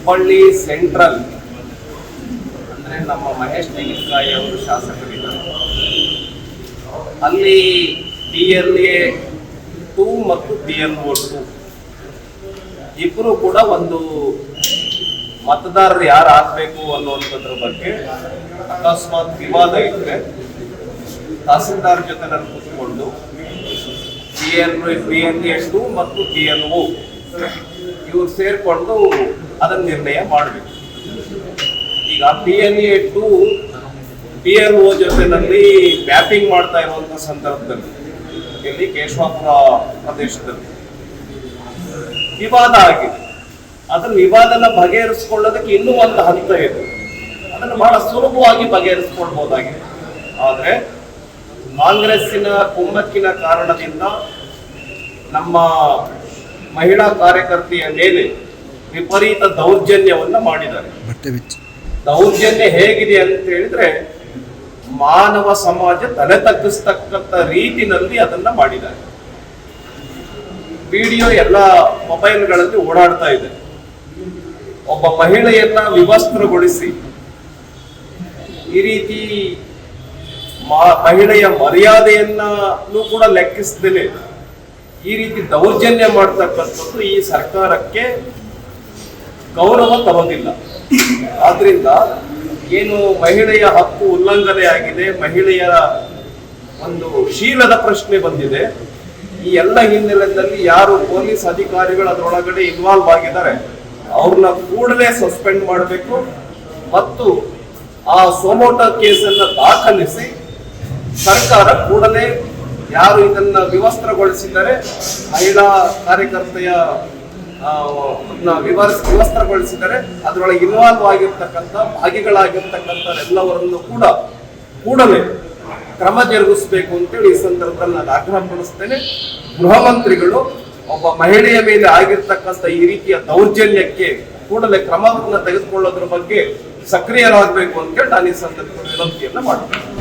Hubballi central ಅಂದ್ರೆ ನಮ್ಮ ಮಹೇಶ್ ತೆಂಗಿನಕಾಯಿ ಅವರು ಶಾಸಕರಿದ್ದಾರೆ. ಅಲ್ಲಿ ಡಿ ಎಲ್ ಎ ಟೂ ಮತ್ತು ಡಿ ಎಲ್ ಒ ಟೂ. ಇಬ್ಬರು ಕೂಡ ಒಂದು ಮತದಾರರು ಯಾರು ಆಗಬೇಕು ಅನ್ನುವಂಥದ್ರ ಬಗ್ಗೆ ಅಕಸ್ಮಾತ್ ವಿವಾದ ಇದ್ರೆ ತಹಸೀಲ್ದಾರ್ ಜೊತೆ ನಾನು ಕೂತ್ಕೊಂಡು D L B L A two ಮತ್ತು ಟಿ ಎಲ್ ಒ ಇವ್ರು ಸೇರ್ಕೊಂಡು ಅದನ್ನ ನಿರ್ಣಯ ಮಾಡಬೇಕು. ಈಗ P N A two P L O ಜೊತೆನಲ್ಲಿ ಮ್ಯಾಪಿಂಗ್ ಮಾಡ್ತಾ ಇರುವಂಥ ಸಂದರ್ಭದಲ್ಲಿ, ಇಲ್ಲಿ ಕೇಶವಾಪುರ ಪ್ರದೇಶದಲ್ಲಿ ವಿವಾದ ಆಗಿದೆ. ಅದನ್ನ ವಿವಾದನ ಬಗೆಹರಿಸಿಕೊಳ್ಳೋದಕ್ಕೆ ಇನ್ನೂ ಒಂದು ಹಂತ ಇದೆ. ಅದನ್ನು ಬಹಳ ಸುಲಭವಾಗಿ ಬಗೆಹರಿಸಿಕೊಳ್ಬಹುದಾಗಿದೆ ಆದರೆ ಕಾಂಗ್ರೆಸ್ಸಿನ ಕುಮ್ಮಕ್ಕಿನ ಕಾರಣದಿಂದ ನಮ್ಮ ಮಹಿಳಾ ಕಾರ್ಯಕರ್ತೆಯ ಮೇಲೆ ವಿಪರೀತ ದೌರ್ಜನ್ಯವನ್ನ ಮಾಡಿದ್ದಾರೆ. ದೌರ್ಜನ್ಯ ಹೇಗಿದೆ ಅಂತ ಹೇಳಿದ್ರೆ ಮಾನವ ಸಮಾಜ ತಲೆ ತಗ್ಗಿಸ್ತಕ್ಕಂಥ ರೀತಿನಲ್ಲಿ ಅದನ್ನ ಮಾಡಿದ್ದಾರೆ. ವಿಡಿಯೋ ಎಲ್ಲ ಮೊಬೈಲ್ಗಳಲ್ಲಿ ಓಡಾಡ್ತಾ ಇದೆ. ಒಬ್ಬ ಮಹಿಳೆಯನ್ನ ವಿವಸ್ತ್ರಗೊಳಿಸಿ ಈ ರೀತಿ ಮಹಿಳೆಯ ಮರ್ಯಾದೆಯನ್ನೂ ಕೂಡ ಲೆಕ್ಕಿಸದೇನೆ ಈ ರೀತಿ ದೌರ್ಜನ್ಯ ಮಾಡ್ತಕ್ಕಂಥದ್ದು ಈ ಸರ್ಕಾರಕ್ಕೆ ಗೌರವ ತರೋದಿಲ್ಲ ಆದ್ರಿಂದ ಏನು ಮಹಿಳೆಯ ಹಕ್ಕು ಉಲ್ಲಂಘನೆ ಆಗಿದೆ ಮಹಿಳೆಯರ ಒಂದು ಶೀಲದ ಪ್ರಶ್ನೆ ಬಂದಿದೆ. ಈ ಎಲ್ಲ ಹಿನ್ನೆಲೆಯಲ್ಲಿ ಯಾರು ಪೊಲೀಸ್ ಅಧಿಕಾರಿಗಳು ಅದರೊಳಗಡೆ ಇನ್ವಾಲ್ವ್ ಆಗಿದ್ದಾರೆ, ಅವ್ರನ್ನ ಕೂಡಲೇ ಸಸ್ಪೆಂಡ್ ಮಾಡಬೇಕು ಮತ್ತು ಆ ಸೋಮೋಟ ಕೇಸನ್ನ ದಾಖಲಿಸಿ ಸರ್ಕಾರ ಕೂಡಲೇ ಯಾರು ಇದನ್ನ ವಿವಸ್ತ್ರಗೊಳಿಸಿದ್ದಾರೆ, ಮಹಿಳಾ ಕಾರ್ಯಕರ್ತೆಯ ವಿವರಿಸ್ ವಿವಸ್ತ್ರಗೊಳಿಸಿದರೆ ಅದರೊಳಗೆ ಇನ್ವಾಲ್ವ್ ಆಗಿರ್ತಕ್ಕಂಥ ಭಾಗಿಗಳಾಗಿರ್ತಕ್ಕಂಥವರೆಲ್ಲವರನ್ನು ಕೂಡ ಕೂಡಲೇ ಕ್ರಮ ಜರುಗಿಸಬೇಕು ಅಂತೇಳಿ ಈ ಸಂದರ್ಭದಲ್ಲಿ ನಾನು ಆಗ್ರಹಪಡಿಸ್ತೇನೆ ಗೃಹ ಮಂತ್ರಿಗಳು, ಒಬ್ಬ ಮಹಿಳೆಯ ಮೇಲೆ ಆಗಿರ್ತಕ್ಕಂಥ ಈ ರೀತಿಯ ದೌರ್ಜನ್ಯಕ್ಕೆ ಕೂಡಲೇ ಕ್ರಮವನ್ನು ತೆಗೆದುಕೊಳ್ಳೋದ್ರ ಬಗ್ಗೆ ಸಕ್ರಿಯರಾಗಬೇಕು ಅಂತೇಳಿ ನಾನು ಈ ಸಂದರ್ಭದಲ್ಲಿ ವಿನಂತಿಯನ್ನು ಮಾಡ್ತೇನೆ.